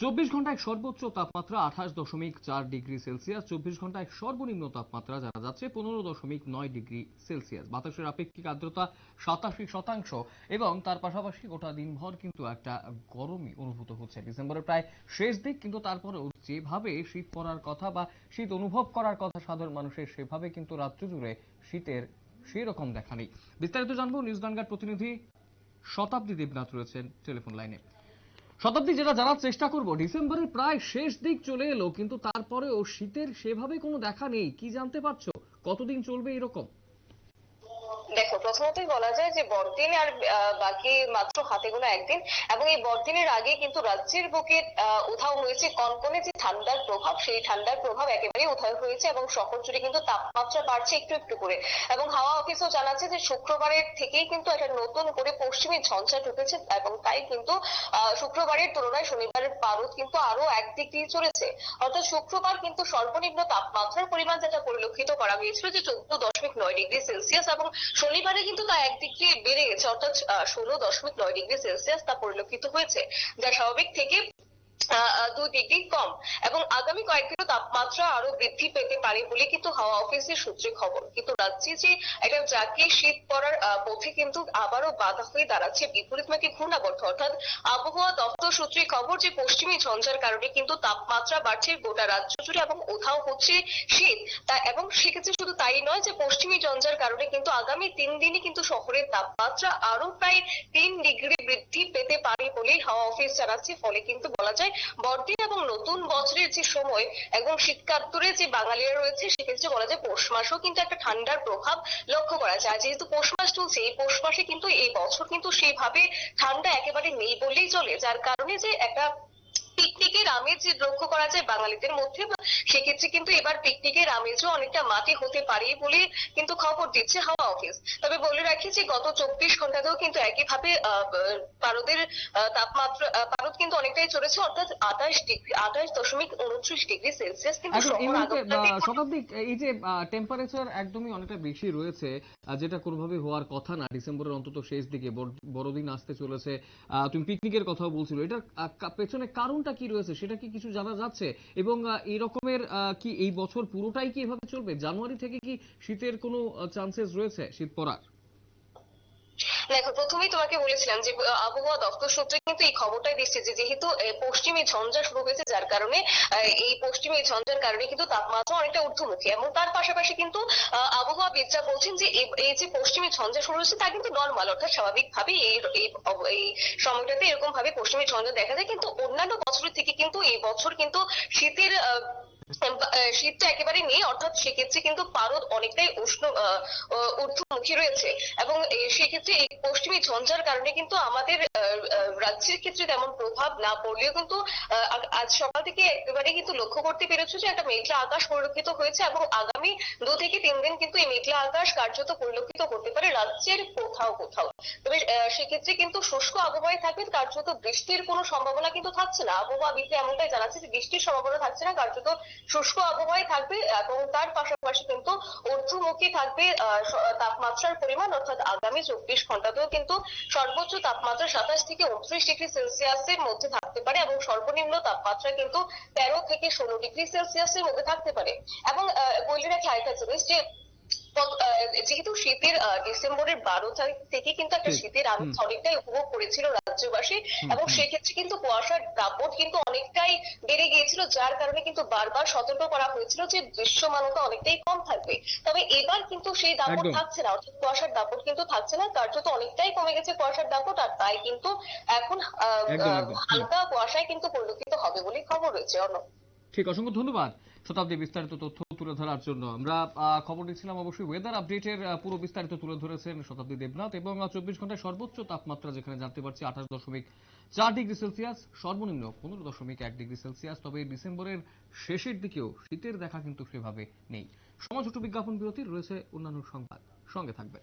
চব্বিশ ঘন্টায় সর্বোচ্চ তাপমাত্রা আঠাশ দশমিক চার ডিগ্রি সেলসিয়াস, চব্বিশ ঘন্টায় সর্বনিম্ন তাপমাত্রা জানা যাচ্ছে পনেরো দশমিক নয় ডিগ্রি সেলসিয়াস। বাতাসের আপেক্ষিক আর্দ্রতা সাতাশি শতাংশ এবং তার পাশাপাশি গোটা দিনভর কিন্তু একটা গরমই অনুভূত হচ্ছে। ডিসেম্বরের প্রায় শেষ দিক, কিন্তু তারপরেও যেভাবে শীত পড়ার কথা বা শীত অনুভব করার কথা সাধারণ মানুষের, সেভাবে কিন্তু রাত্রি জুড়ে শীতের সেই রকম দেখা নেই। বিস্তারিত জানব, নিউজ বাংলার প্রতিনিধি শতাব্দী দেবনাথ রয়েছেন টেলিফোন লাইনে। শতাব্দী যেটা জানার চেষ্টা করব, ডিসেম্বরের প্রায় শেষ দিক চলে এলো, কিন্তু তারপরেও শীতের সেভাবে কোনো দেখা নেই। কি জানতে পারছ? কতদিন চলবে এরকম? দেখো, প্রথমতই বলা যায় যে বড়দিন আর বাকি মাত্র হাতে গোনা একদিন এবং এই বড়দিনের আগে কিন্তু রাজ্যের বুকে উধাও হয়েছে কনকনে যে ঠান্ডার প্রভাব, সেই ঠান্ডার প্রভাব একেবারেই উধাও হয়েছে এবং শহর জুড়ে কিন্তু তাপমাত্রা বাড়ছে একটু একটু করে এবং হাওয়া অফিসও জানাচ্ছে যে শুক্রবারের থেকেই কিন্তু একটা নতুন করে পশ্চিমী ঝঞ্ঝা ঢুকেছে এবং তাই কিন্তু শুক্রবারের তুলনায় শনিবারের পারদ কিন্তু আরও এক ডিগ্রি চলেছে। অর্থাৎ শুক্রবার কিন্তু সর্বনিম্ন তাপমাত্রার পরিমাণ যেটা পরিলক্ষিত করা হয়েছিল যে চোদ্দ দশমিক নয় ডিগ্রি সেলসিয়াস এবং শনিবারে কিন্তু তা একদিক দিয়ে বেড়ে গেছে, অর্থাৎ ষোলো দশমিক নয় ডিগ্রি সেলসিয়াস তা পরিলক্ষিত হয়েছে। যা স্বাভাবিক থেকে দু ডিগ্রি কম। এবং আগামী কয়েকদিনও তাপমাত্রা আরও বৃদ্ধি পেতে পারে বলে কিন্তু হাওয়া অফিসের সূত্রে খবর। কিন্তু রাজ্যে যে একটা জাতীয় শীত পড়ার পথে কিন্তু আবারও বাধা হয়ে দাঁড়াচ্ছে বিপরীতমুখী ঘূর্ণাবর্ত। অর্থাৎ আবহাওয়া দপ্তর সূত্রে খবর যে পশ্চিমী ঝঞ্ঝার কারণে কিন্তু তাপমাত্রা বাড়ছে গোটা রাজ্য জুড়ে এবং উধাও হচ্ছে শীত। তা, এবং সেক্ষেত্রে শুধু তাই নয় যে পশ্চিমী ঝঞ্ঝার কারণে কিন্তু আগামী তিন দিনই কিন্তু শহরের তাপমাত্রা আরও প্রায় তিন ডিগ্রি বৃদ্ধি পেতে পারে বলেই হাওয়া অফিস জানাচ্ছে। ফলে কিন্তু বলা যায় বড়দিন এবং নতুন বছরের যে সময় এবং শীতকাত্তরে যে বাঙালিরা রয়েছে, সেক্ষেত্রে বলা যায় পৌষ মাসেও কিন্তু একটা ঠান্ডার প্রভাব লক্ষ্য করা যায়। যেহেতু পৌষ মাস চলছে, এই পৌষ মাসে কিন্তু এই বছর কিন্তু সেইভাবে ঠান্ডা একেবারে নেই বললেই চলে, যার কারণে যে একটা পিকনিকের আমেজ লক্ষ্য করা যায় বাঙালিদের মধ্যে। সেক্ষেত্রে কিন্তু এবার পিকনিকের আমেজও অনেকটা মাটি হতে পারে বলে কিন্তু খবর দিচ্ছে হাওয়া অফিস। তবে বলে রাখি যে গত চব্বিশ ঘন্টাতেও কিন্তু একইভাবে পারদের তাপমাত্রা পারদ কিন্তু অনেকটাই চলেছে অর্থাৎ আঠাশ ডিগ্রি আঠাশ দশমিক উনত্রিশ ডিগ্রি সেলসিয়াস কিন্তু আহ, শতাব্দী এই যে টেম্পারেচার একদমই অনেকটা বেশি রয়েছে যেটা কোনোভাবে হওয়ার কথা না। ডিসেম্বরের অন্তত শেষ দিকে বড়দিন আসতে চলেছে। আহ, তুমি পিকনিকের কথাও বলছিল। এটার পেছনে কারণটা কি রয়েছে? সেটা কি কিছু জানা যাচ্ছে? এবং এই রকমের কি এই বছর পুরোটাই কি এভাবে চলবে? জানুয়ারি থেকে কি শীতের কোনো চান্সেস রয়েছে শীত পড়ার? দেখো, প্রথমেই তোমাকে বলেছিলাম যে আবহাওয়া দপ্তর সূত্রে কিন্তু এই খবরটাই দিচ্ছে যে, যেহেতু পশ্চিমী ঝঞ্ঝা শুরু হয়েছে, যার কারণে এই পশ্চিমী ঝঞ্ঝার কারণে কিন্তু তাপমাত্রা অনেকটা ঊর্ধ্বমুখী এবং তার পাশাপাশি কিন্তু আবহাওয়াবিদরা বলছেন যে এই- যে পশ্চিমে ঝঞ্ঝা শুরু হয়েছে, তা কিন্তু নর্মাল, অর্থাৎ স্বাভাবিকভাবে এই এই সময়টাতে এরকম ভাবে পশ্চিমে ঝঞ্ঝা দেখা যায়। কিন্তু অন্যান্য বছরের থেকে কিন্তু এই বছর কিন্তু শীতের শীতটা একেবারে নেই, অর্থাৎ সেক্ষেত্রে কিন্তু পারদ অনেকটাই উষ্ণ ঊর্ধ্বমুখী রয়েছে। এবং সেক্ষেত্রে এই পশ্চিমী ঝঞ্ঝার কারণে কিন্তু আমাদের রাজ্যের ক্ষেত্রে তেমন প্রভাব না পড়লেও কিন্তু আজ সকাল থেকে একেবারে কিন্তু লক্ষ্য করতে পেরেছ যে একটা মেঘলা আকাশ পরিলক্ষিত হয়েছে এবং আগামী দু থেকে তিন দিন কিন্তু এই মেঘলা আকাশ কার্যত পরিলক্ষিত হতে পারে রাজ্যের কোথাও কোথাও। তবে সেক্ষেত্রে কিন্তু শুষ্ক আবহাওয়ায় থাকবে, কার্যত বৃষ্টির কোনো সম্ভাবনা কিন্তু থাকছে না। আবহাওয়াবিদরা এমনটাই জানাচ্ছে যে বৃষ্টির সম্ভাবনা থাকছে না, কার্যত শুষ্ক আবহাওয়ায় থাকবে, এবং তার পাশাপাশি কিন্তু ঊর্ধ্বমুখী থাকবে তাপমাত্রার পরিমাণ, অর্থাৎ আগামী চব্বিশ ঘন্টাতেও কিন্তু সর্বোচ্চ তাপমাত্রা সাতাশ থেকে উনত্রিশ ডিগ্রি সেলসিয়াসের মধ্যে থাকতে পারে, এবং সর্বনিম্ন তাপমাত্রা কিন্তু তেরো থেকে ষোলো ডিগ্রি সেলসিয়াসের মধ্যে থাকতে পারে। এবং বলে রাখি আরেকটা জিনিস যে যেহেতু শীতের ডিসেম্বরের বারো তারিখ থেকে কিন্তু একটা শীতের আমেজ অনেকটাই উপভোগ করেছিল রাজ্যবাসী এবং। সেক্ষেত্রে কিন্তু কুয়াশার দাপট কিন্তু অনেকটাই বেড়ে গিয়েছিল যার কারণে কিন্তু বারবার সতর্ক করা হয়েছিল যে দৃশ্যমানতা অনেকটাই কম থাকবে। তবে এবার কিন্তু সেই দাপট থাকছে না অর্থাৎ কুয়াশার দাপট কিন্তু থাকছে না কার্যত অনেকটাই কমে গেছে কুয়াশার দাপট আর তাই কিন্তু এখন। হালকা কুয়াশায় কিন্তু পরিলক্ষিত হবে বলেই খবর রয়েছে অর্ণব। ঠিক অসংখ্য ধন্যবাদ। শতাব্দী বিস্তারিত তথ্য তুলে ধরার জন্য। আমরা খবর নিচ্ছিলাম অবশ্যই ওয়েদার আপডেটের পুরো বিস্তারিত তুলে ধরেছেন শতাব্দী দেবনাথ এবং চব্বিশ ঘন্টায় সর্বোচ্চ তাপমাত্রা যেখানে জানতে পারছি আঠাশ দশমিক চার ডিগ্রি সেলসিয়াস, সর্বনিম্ন পনেরো দশমিক এক ডিগ্রি সেলসিয়াস। তবে ডিসেম্বরের শেষের দিকেও শীতের দেখা কিন্তু সেভাবে নেই। সমাজ ছোট বিজ্ঞাপন বিরতির রয়েছে অন্যান্য সংবাদ। সঙ্গে থাকবে